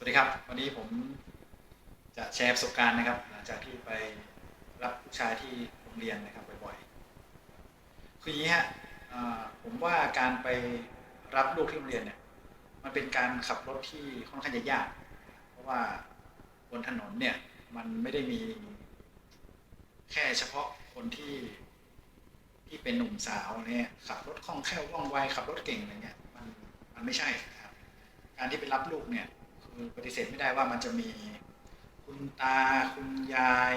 สวัสดีครับ วันนี้ผมจะแชร์ประสบการณ์นะครับ หลังจากที่ไปรับผู้ชายที่โรงเรียนนะครับบ่อยๆ คืออย่างนี้ฮะผมว่าการไปรับลูกที่โรงเรียนเนี่ย มันเป็นการขับรถที่ค่อนข้างจะยาก เพราะว่าบนถนนเนี่ย มันไม่ได้มีแค่เฉพาะคนที่ที่เป็นหนุ่มสาวเนี่ยขับรถคล่องแคล่วว่องไวขับรถเก่งอะไรเงี้ยมันมันไม่ใช่ครับ การที่ไปรับลูกเนี่ย คือปฏิเสธไม่ได้ว่ามันจะมีคุณตา คุณยาย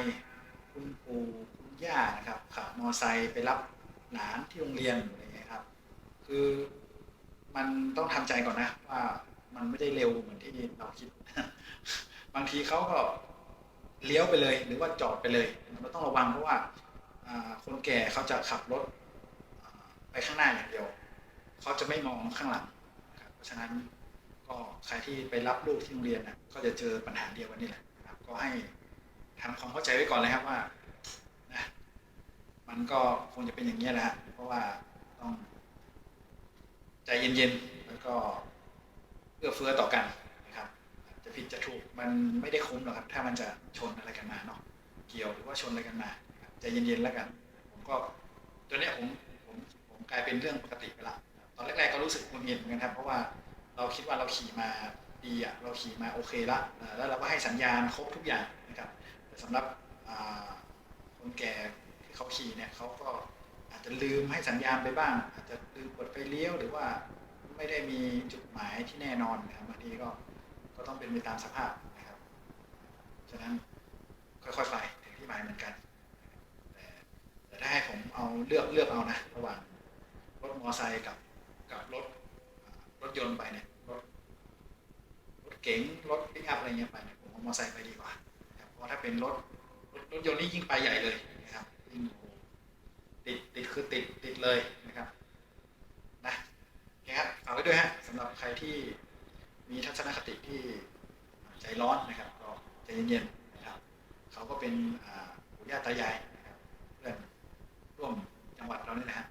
คุณปู่คุณย่านะครับขับมอไซค์ไปรับหลานที่โรงเรียนอะไรเงี้ยครับ คือมันต้องทำใจก่อนนะว่ามันไม่ได้เร็วเหมือนที่เราคิด บางทีเขาก็เลี้ยวไปเลย หรือว่าจอดไปเลยเราต้องระวังเพราะว่าคนแก่เขาจะขับรถไปข้างหน้าอย่างเดียว เขาจะไม่มองข้างหลัง เพราะฉะนั้น ก็ใครที่ไปรับลูกที่โรงเรียนนะก็จะเจอปัญหาเดียวกันนี่แหละนะครับ ก็ให้ทำความเข้าใจไว้ก่อนเลยครับว่านะมันก็คงจะเป็นอย่างนี้แหละเพราะว่าต้อง ใจเย็นๆแล้วก็เอื้อเฟื้อต่อกันนะครับ จะผิดจะถูกมันไม่ได้คุ้มหรอกครับ ถ้ามันจะชนอะไรกันมาเนาะเกี่ยวหรือว่าชนอะไรกันมาใจเย็นๆแล้วกัน ผมก็ตัวเนี้ยผมผมผมกลายเป็นเรื่องปกติไปละตอนแรกๆก็รู้สึกหงุดหงิดเหมือนกันครับ เพราะว่า เราคิดว่าเราขี่มาดีอะเราขี่มาโอเคละแล้วเราก็ให้สัญญาณครบทุกอย่างนะครับ แต่สำหรับคนแก่ที่เขาขี่เนี่ยเขาก็อาจจะลืมให้สัญญาณไปบ้าง อาจจะลืมกดไฟเลี้ยวหรือว่าไม่ได้มีจุดหมายที่แน่นอนนะครับบางทีก็ก็ต้องเป็นไปตามสภาพนะครับ ฉะนั้นค่อยๆไปถึงที่หมายเหมือนกันแต่แต่ถ้าให้ผมเอาเลือกเลือกเอานะ ระหว่างรถมอเตอร์ไซค์กับกับรถ รถยนต์ไปเนี่ยรถรถเก๋งรถปิกอัพอะไรเงี้ยไปเนี่ยผมเอามอเตอร์ไซค์ไปดีกว่าเพราะถ้าเป็นรถรถรถยนต์นี่ยิ่งไปใหญ่เลยนะครับยิ่งติดติดคือติดติดเลยนะครับนะโอเครับฝากไว้ด้วยฮะสำหรับใครที่มีทัศนคติที่ใจร้อนนะครับ ก็ใจเย็นๆนะครับ เขาก็เป็นอ่าปู่ย่าตายายนะครับเพื่อนร่วมจังหวัดเรานี่นะฮะ